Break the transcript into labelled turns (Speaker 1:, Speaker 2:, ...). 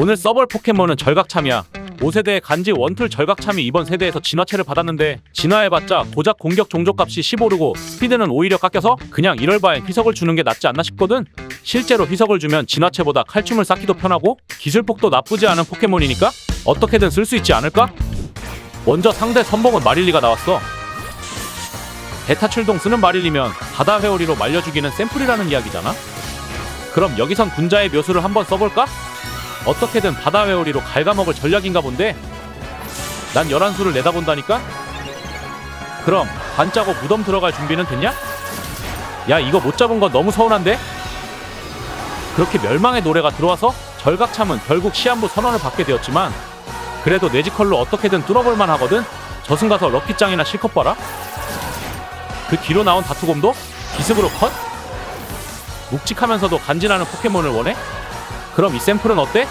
Speaker 1: 오늘 써볼 포켓몬은 절각참이야. 5세대의 간지 원툴 절각참이 이번 세대에서 진화체를 받았는데 진화해봤자 고작 공격 종족값이 15르고 스피드는 오히려 깎여서 그냥 이럴 바엔 희석을 주는 게 낫지 않나 싶거든? 실제로 희석을 주면 진화체보다 칼춤을 쌓기도 편하고 기술폭도 나쁘지 않은 포켓몬이니까 어떻게든 쓸 수 있지 않을까? 먼저 상대 선봉은 마릴리가 나왔어. 대타 출동 쓰는 마릴리면 바다 회오리로 말려 죽이는 샘플이라는 이야기잖아. 그럼 여기선 군자의 묘수를 한번 써볼까? 어떻게든 바다 회오리로 갉아먹을 전략인가 본데 난 열한 수를 내다본다니까? 그럼 관 짜고 무덤 들어갈 준비는 됐냐? 야 이거 못 잡은 건 너무 서운한데? 그렇게 멸망의 노래가 들어와서 절각참은 결국 시한부 선언을 받게 되었지만 그래도 뇌지컬로 어떻게든 뚫어볼만 하거든? 저승 가서 럭키짱이나 실컷 봐라 그 뒤로 나온 다투곰도 기습으로 컷? 묵직하면서도 간지나는 포켓몬을 원해? 그럼 이 샘플은 어때?